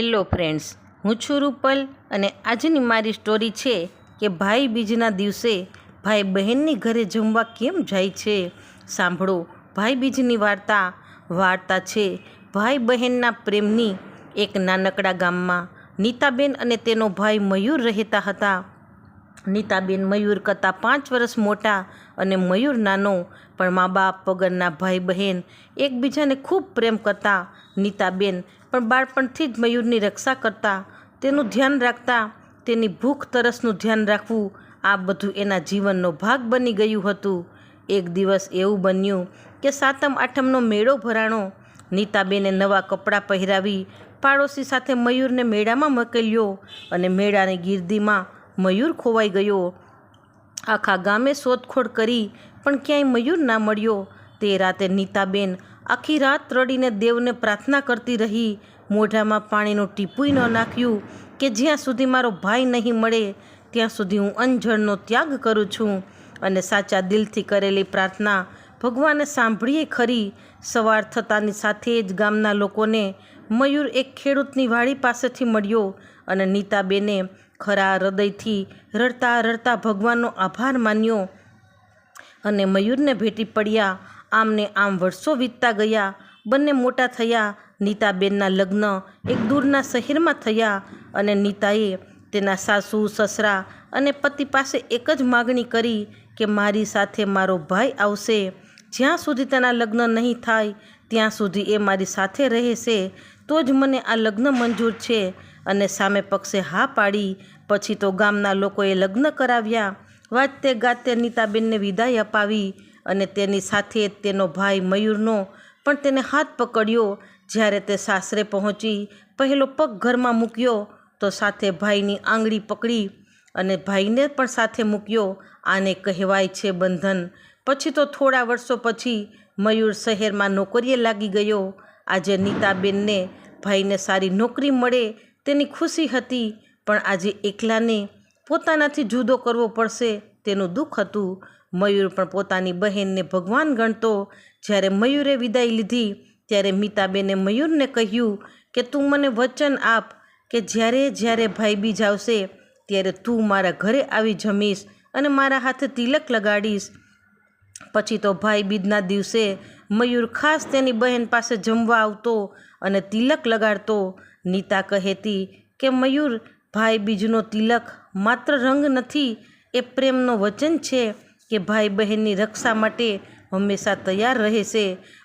Hello friends હું છું રૂપલ અને આજની મારી સ્ટોરી છે કે ભાઈ બીજના દિવસે ભાઈ બહેનની ઘરે જમવા કેમ જાય છે? સાંભળો, ભાઈ બીજની વાર્તા. વાર્તા છે, ભાઈ બહેનના પ્રેમની એક નાનકડા ગામમાં નીતાબેન અને તેનો ભાઈ મયુર રહેતા હતા. નીતાબેન મયુર કરતાં પાંચ વર્ષ મોટા અને મયુર નાનો, પણ મા બાપ વગરના ભાઈ બહેન એકબીજાને ખૂબ પ્રેમ કરતા. નીતાબેન પણ બાળપણથી જ મયુરની રક્ષા કરતા, તેનું ધ્યાન રાખતા, તેની ભૂખ તરસનું ધ્યાન રાખવું, આ બધું એના જીવનનો ભાગ બની ગયું હતું. એક દિવસ એવું બન્યું કે સાતમ આઠમનો મેળો ભરાણો, નીતાબેને નવા કપડાં પહેરાવી, પાડોશી સાથે મયુરને મેળામાં મોકલ્યો અને મેળાની ગીર્દીમાં મયુર ખોવાઈ ગયો. આખા ગામે શોધખોળ કરી પણ ક્યાંય મયુર ના મળ્યો. તે રાતે નીતાબેન આખી રાત રડીને દેવને પ્રાર્થના કરતી રહી. મોઢામાં પાણીનું ટીપુંય ન નાખ્યું કે જ્યાં સુધી મારો ભાઈ નહીં મળે, ત્યાં સુધી હું અંજળનો ત્યાગ કરું છું. અને સાચા દિલથી કરેલી પ્રાર્થના ભગવાને સાંભળીએ ખરી. સવાર થતાની સાથે જ ગામના લોકોને મયુર એક ખેડૂતની વાડી પાસેથી મળ્યો અને નીતાબેને ખરા હૃદયથી રડતા રડતા ભગવાનનો આભાર માન્યો. અને મયુરને ભેટી પડ્યા. આમને આમ વર્ષો વીતતા ગયા. બંને મોટા થયા. નીતાબેનના લગ્ન એક દૂરના શહેરમાં થયા અને નીતાએ તેના સાસુ, સસરા અને પતિ પાસે એક જ માગણી કરી કે મારી સાથે મારો ભાઈ આવશે. જ્યાં સુધી તેના લગ્ન નહીં થાય, ત્યાં સુધી એ મારી સાથે રહેશે. તો જ મને આ લગ્ન મંજૂર છે અને સામે પક્ષે હા પાડી. પછી તો ગામના લોકોએ લગ્ન કરાવ્યા. વાજતે ગાતે નીતાબેનને વિદાય અપાવી. અને તેની સાથે તેનો ભાઈ મયુરનો પણ તેને હાથ પકડ્યો. જ્યારે તે સાસરે પહોંચી, પહેલો પગ ઘરમાં મૂક્યો, તો સાથે ભાઈની આંગળી પકડી અને ભાઈને પણ સાથે મૂક્યો. આને કહેવાય છે બંધન. પછી તો થોડા વર્ષો પછી મયુર શહેરમાં નોકરીએ લાગી ગયો. આજે નીતાબેનને ભાઈને સારી નોકરી મળે તેની ખુશી હતી, પણ આજે એકલાને પોતાનાથી જુદો કરવો પડશે તેનું દુઃખ હતું. મયુર પણ પોતાની બહેનને ભગવાન ગણતો. જ્યારે મયુરે વિદાય લીધી, ત્યારે મીતાબેને મયુરને કહ્યું કે, તું મને વચન આપ કે જ્યારે જ્યારે ભાઈ બીજ આવશે, ત્યારે તું મારા ઘરે આવી જમીશ અને મારા હાથે તિલક લગાડીશ. પછી તો ભાઈ બીજના દિવસે મયુર ખાસ તેની બહેન પાસે જમવા આવતો અને તિલક લગાડતો. નીતા કહેતી કે, મયુર, ભાઈ બીજનો તિલક માત્ર રંગ નથી, એ પ્રેમનો વચન છે. કે ભાઈ બહેનની રક્ષા માટે હંમેશા તૈયાર રહેશે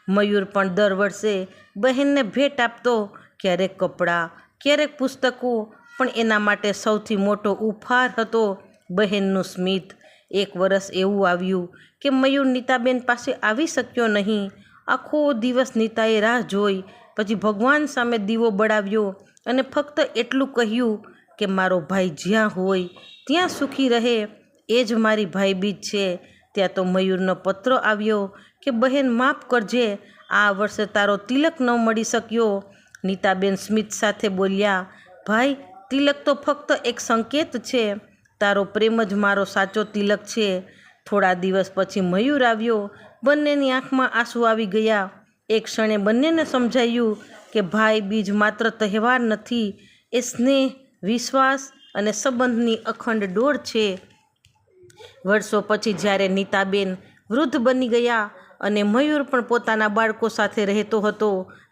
મયુર પણ દર વર્ષે બહેનને ભેટ આપતો. ક્યારેક કપડાં, ક્યારેક પુસ્તકો, પણ એના માટે સૌથી મોટો ઉપહાર હતો બહેનનું સ્મિત. એક વર્ષ એવું આવ્યું કે મયુર નીતાબેન પાસે આવી શક્યો નહીં. આખો દિવસ નીતાએ રાહ જોઈ, પછી ભગવાન સામે દીવો બળાવ્યો અને ફક્ત એટલું કહ્યું કે, મારો ભાઈ જ્યાં હોય, ત્યાં સુખી રહે. એ જ મારી ભાઈબીજ છે. ત્યાં તો મયુરનો પત્ર આવ્યો કે બહેન માફ કરજે, આ વર્ષે તારો તિલક ન મળી શક્યો. નીતાબેન સ્મિત સાથે બોલ્યા, ભાઈ, તિલક તો ફક્ત એક સંકેત છે. તારો પ્રેમ જ મારો સાચો તિલક છે. થોડા દિવસ પછી મયુર આવ્યો, બંનેની આંખમાં આંસુ આવી ગયા. એક ક્ષણે બંનેને સમજાયું કે ભાઈ બીજ માત્ર તહેવાર નથી, એ સ્નેહ, વિશ્વાસ અને સંબંધની અખંડ ડોર છે. વર્ષો પછી જ્યારે નીતાબેન વૃદ્ધ બની ગયા અને મયુર પણ પોતાના બાળકો સાથે રહેતો હતો,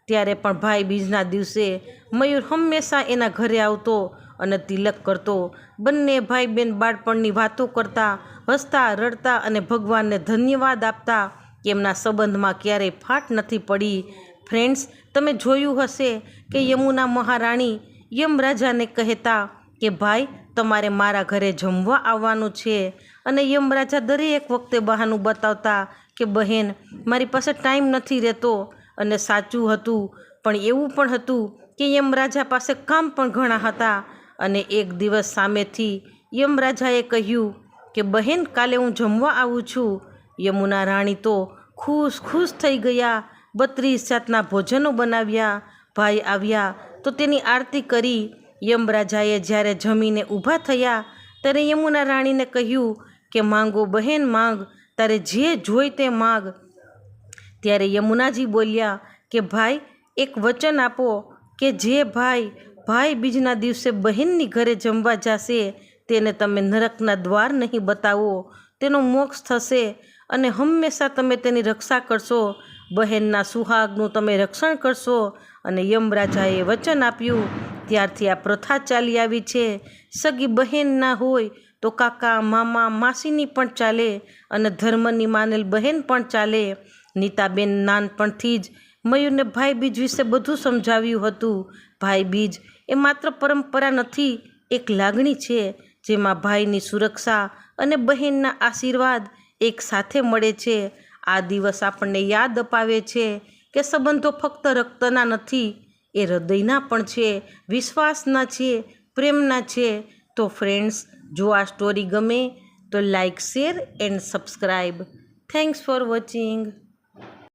ત્યારે પણ ભાઈ બીજના દિવસે મયુર હંમેશા એના ઘરે આવતો અને તિલક કરતો. બંને ભાઈ બેન બાળપણની વાતો કરતા, હસતા, રડતા અને ભગવાનને ધન્યવાદ આપતા કે એમના સંબંધમાં ક્યારેય ફાટ નથી પડી. ફ્રેન્ડ્સ, તમે જોયું હશે કે યમુના મહારાણી યમ રાજાને કહેતા કે ભાઈ, તમારે મારા ઘરે જમવા આવવાનું છે. અને યમરાજા દરેક વખતે બહાનું બતાવતા કે, બહેન, મારી પાસે ટાઈમ નથી રહેતો. અને સાચું હતું, પણ એવું પણ હતું કે યમરાજા પાસે કામ પણ ઘણા હતા. અને એક દિવસ સામેથી યમરાજાએ કહ્યું કે, બહેન, કાલે હું જમવા આવું છું. યમુના રાણી તો ખુશ ખુશ થઈ ગયા, બત્રીસ જાતના ભોજનો બનાવ્યા, ભાઈ આવ્યા તો તેની આરતી કરી યમરાજાએ જ્યારે જમીને ઊભા થયા, ત્યારે યમુના રાણીને કહ્યું કે, માંગો બહેન, માંગ, તારે જે જોઈ તે માગ. ત્યારે યમુનાજી બોલ્યા કે, ભાઈ, એક વચન આપો કે જે ભાઈ ભાઈ બીજના દિવસે બહેનની ઘરે જમવા જશે, તેને તમે નરકના દ્વાર નહીં બતાવો, તેનો મોક્ષ થશે અને હંમેશા તમે તેની રક્ષા કરશો, બહેનના સુહાગનું તમે રક્ષણ કરશો. અને યમરાજાએ વચન આપ્યું ત્યારથી આ પ્રથા ચાલી આવી છે. સગી બહેન ના હોય તો કાકા, મામા, માસીની પણ ચાલે અને ધર્મની માનેલ બહેન પણ ચાલે. નીતાબેન નાનપણથી જ મયુરને ભાઈ બીજ વિશે બધું સમજાવ્યું હતું. ભાઈ બીજ એ માત્ર પરંપરા નથી, એક લાગણી છે જેમાં ભાઈની સુરક્ષા અને બહેનના આશીર્વાદ એક સાથે મળે છે. આ દિવસ આપણને યાદ અપાવે છે કે સંબંધો ફક્ત રક્તના નથી એ હૃદયના પણ છે, વિશ્વાસના છે, પ્રેમના છે. તો ફ્રેન્ડ્સ જો આ સ્ટોરી ગમે તો like share and subscribe thanks for watching